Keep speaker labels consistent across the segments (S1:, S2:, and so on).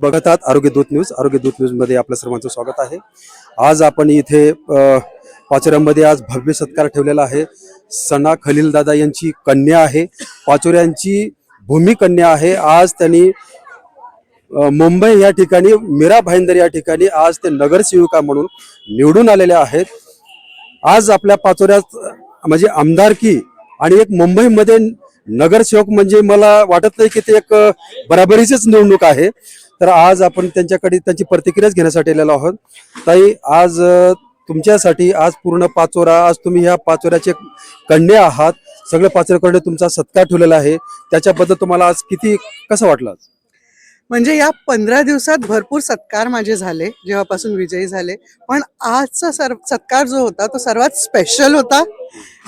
S1: बघत आहात आरोग्य दूत न्यूज आरोग्य दूत न्यूजमध्ये आपल्या सर्वांचं स्वागत आहे. आज आपण इथे पाचोऱ्यामध्ये आज भव्य सत्कार ठेवलेला आहे. सना खलील दादा यांची कन्या आहे. पाचोऱ्यांची भूमी कन्या आहे. आज त्यांनी मुंबई या ठिकाणी मीरा भाईंदर या ठिकाणी आज ते नगरसेविका म्हणून निवडून आलेले आहेत. आज आपल्या पाचोऱ्यात म्हणजे आमदारकी आणि एक मुंबईमध्ये नगरसेवक म्हणजे मला वाटत नाही की ते एक बराबरीचीच निवडणूक आहे. तर आज आपण त्यांच्याकडे त्यांची प्रतिक्रियाच घेण्यासाठी आलेलो आहोत. ताई आज तुमच्यासाठी आज पूर्ण पाचोरा आज तुम्ही ह्या पाचोऱ्याचे कंडे आहात. सगळे पाचोऱ्याकडे तुमचा सत्कार ठेवलेला आहे. त्याच्याबद्दल तुम्हाला आज किती कसं वाटलं
S2: म्हणजे या पंधरा दिवसात भरपूर सत्कार माझे झाले जेव्हापासून विजयी झाले. पण आजचा सर सत्कार जो होता तो सर्वात स्पेशल होता.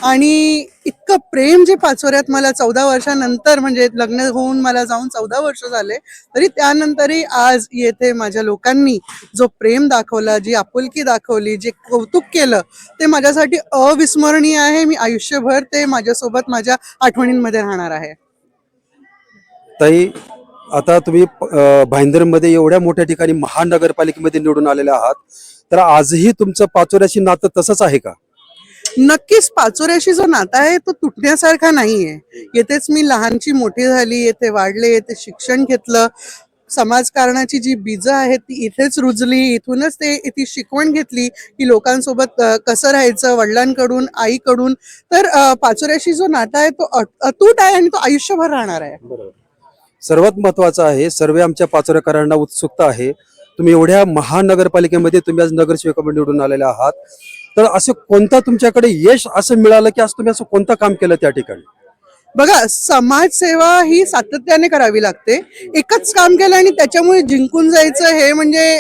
S2: आणि इतकं प्रेम जे पाचोऱ्यात मला चौदा वर्षानंतर म्हणजे लग्न होऊन मला जाऊन चौदा वर्ष झाले तरी त्यानंतरही आज येथे माझ्या लोकांनी जो प्रेम दाखवला जी आपुलकी दाखवली जे कौतुक केलं ते माझ्यासाठी अविस्मरणीय आहे. मी आयुष्यभर ते माझ्यासोबत माझ्या आठवणींमध्ये राहणार आहे.
S1: ताई आता तुम्ही भाईंदरमध्ये एवढ्या मोठ्या ठिकाणी महानगरपालिकेमध्ये निवडून आलेले आहात तर आजही तुमचं पाचोऱ्याशी नातं तसंच आहे का?
S2: नक्कीच पाचोऱ्याशी जो नाता आहे तो तुटण्यासारखा नाहीये. येथेच मी लहानची मोठी झाली येथे वाढले येथे शिक्षण घेतलं. समाजकारणाची जी बीजं आहेत ती इथेच रुजली इथूनच ते ती शिकवण घेतली की लोकांसोबत कसं राहायचं वडिलांकडून आईकडून. तर पाचोऱ्याशी जो नाता आहे तो अतूट आहे आणि तो आयुष्यभर राहणार आहे.
S1: सर्वात महत्वाचं आहे सर्व आमच्या पाचोऱ्याकरांना उत्सुकता आहे. तुम्ही एवढ्या महानगरपालिकेमध्ये तुम्ही आज नगरसेवक निवडून आलेले आहात. तर असं कोणता तुमच्याकडे यश असं मिळालं की आज तुम्ही असं कोणतं काम केलं त्या ठिकाणी?
S2: बघा समाजसेवा ही सातत्याने करावी लागते. एकच काम केलं आणि त्याच्यामुळे जिंकून जायचं हे म्हणजे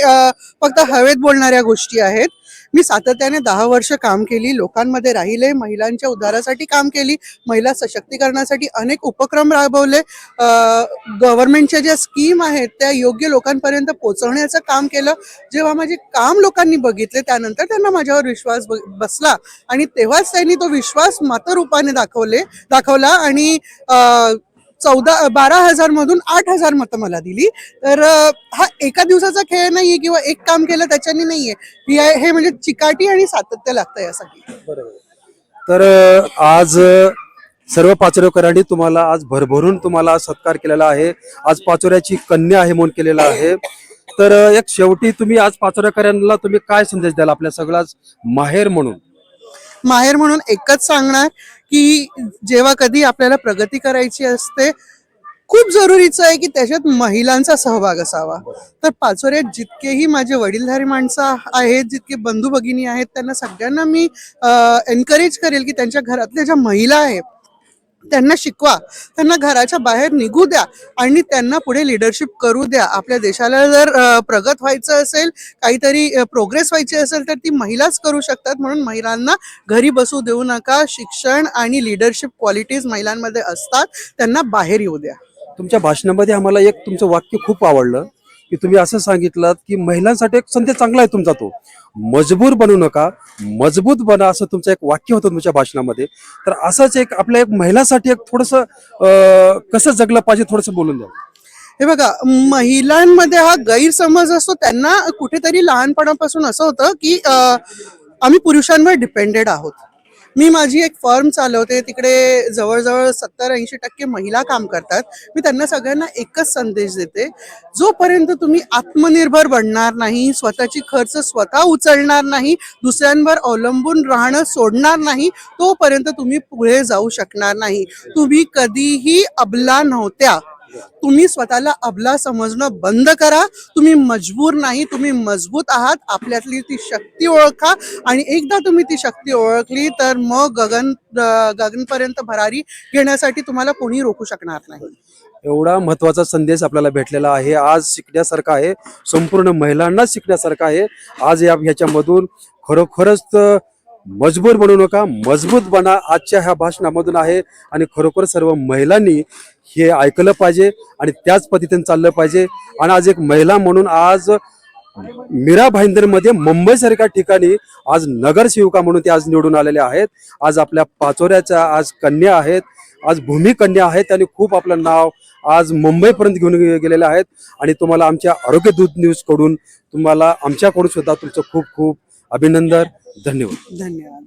S2: फक्त हवेत बोलणाऱ्या गोष्टी आहेत. मी सातत्याने दहा वर्ष काम केली लोकांमध्ये राहिले महिलांच्या उद्धारासाठी काम केली महिला सशक्तीकरणासाठी अनेक उपक्रम राबवले. गव्हर्नमेंटच्या ज्या स्कीम आहेत त्या योग्य लोकांपर्यंत पोहोचवण्याचं काम केलं. जेव्हा माझे काम लोकांनी बघितले त्यानंतर त्यांना माझ्यावर विश्वास बसला. आणि तेव्हाच त्यांनी तो विश्वास मातरूपाने दाखवले दाखवला. आणि चौदा बारा हजार मधून आठ हजार मतं मला दिली. तर हा एका दिवसाचा खेळ नाहीये किंवा एक काम केलं त्याच्याने नाहीये. हे म्हणजे चिकाटी आणि सातत्य लागतं यासाठी
S1: तर आज सर्व पाचोरेकरांनी तुम्हाला आज भरभरून तुम्हाला सत्कार केलेला आहे. आज पाचोऱ्याची कन्या आहे म्हणून केलेला आहे. तर एक शेवटी तुम्ही आज पाचोरेकरांना तुम्ही काय संदेश द्याल आपल्या सगळाच माहेर म्हणून?
S2: माहेर म्हणून एकच सांगणार की जेव्हा कधी आपल्याला प्रगती करायची असते खूप जरुरीचं आहे की त्याच्यात महिलांचा सहभाग असावा. तर पाचोऱ्यात जितकेही माझे वडीलधारी माणसं आहेत जितके बंधू भगिनी आहेत त्यांना सगळ्यांना मी एनकरेज करेल की त्यांच्या घरातल्या ज्या महिला आहेत त्यांना शिकवा. त्यांना घराच्या बाहेर निघू द्या आणि त्यांना पुढे लिडरशिप करू द्या. आपल्या देशाला जर प्रगत व्हायचं असेल काहीतरी प्रोग्रेस व्हायची असेल तर ती महिलाच करू शकतात. म्हणून महिलांना घरी बसू देऊ नका. शिक्षण आणि लिडरशिप क्वालिटीज महिलांमध्ये असतात. त्यांना बाहेर येऊ द्या.
S1: तुमच्या भाषणामध्ये आम्हाला एक तुमचं वाक्य खूप आवडलं. की तुम्ही असं सांगितलं की महिलांसाठी एक संदेश चांगला आहे तुमचा तो. मजबूर बनू नका मजबूत बना असं तुमचं एक वाक्य होतं तुमच्या भाषणामध्ये. तर असंच एक आपल्या एक महिलांसाठी एक थोडस कसं जगलं पाहिजे थोडस बोलून द्या.
S2: हे बघा महिलांमध्ये हा गैरसमज असतो. त्यांना कुठेतरी लहानपणापासून असं होतं की आम्ही पुरुषांवर डिपेंडेड आहोत. मी माझी एक फर्म चालवते तिकडे जवळजवळ सत्तर ऐंशी टक्के महिला काम करतात. मी त्यांना सगळ्यांना एकच संदेश देते जोपर्यंत तुम्ही आत्मनिर्भर बनणार नाही स्वतःची खर्च स्वतः उचलणार नाही दुसऱ्यांवर अवलंबून राहणं सोडणार नाही तोपर्यंत तुम्ही पुढे जाऊ शकणार नाही. तुम्ही कधीही अबला नव्हत्या. तुम्ही स्वतःला अबला समजणं बंद करा. तुम्ही मजबूर नाही तुम्ही मजबूत आहात. आपल्यातली ती शक्ती ओळखा. आणि एकदा तुम्ही ती शक्ती ओळखली तर मग गगन गगनपर्यंत भरारी घेण्यासाठी तुम्हाला कोणी रोखू शकणार नाही.
S1: एवढा महत्त्वाचा संदेश आपल्याला भेटलेला आहे. आज शिकण्यासारखा आहे. संपूर्ण महिलांना शिकण्यासारखा आहे. आज या ह्याच्यामधून खरोखरच मजबूर बनू नका. मजबूत बना. आजच्या ह्या भाषणामधून आहे. आणि खरोखर सर्व महिलांनी हे ऐकलं पाहिजे आणि त्याच पद्धतीने चाललं पाहिजे. आणि आज एक महिला म्हणून आज मीरा भाईंदरमध्ये मुंबईसारख्या ठिकाणी आज नगरसेविका म्हणून ते आज निवडून आलेले आहेत. आज आपल्या पाचोऱ्याच्या आज कन्या आहेत. आज भूमी कन्या आहेत त्यांनी खूप आपलं नाव आज मुंबईपर्यंत घेऊन गेलेले आहेत. आणि तुम्हाला आमच्या आरोग्य दूत न्यूजकडून तुम्हाला आमच्याकडून सुद्धा तुमचं खूप खूप अभिनंदन. धन्यवाद.
S2: धन्यवाद.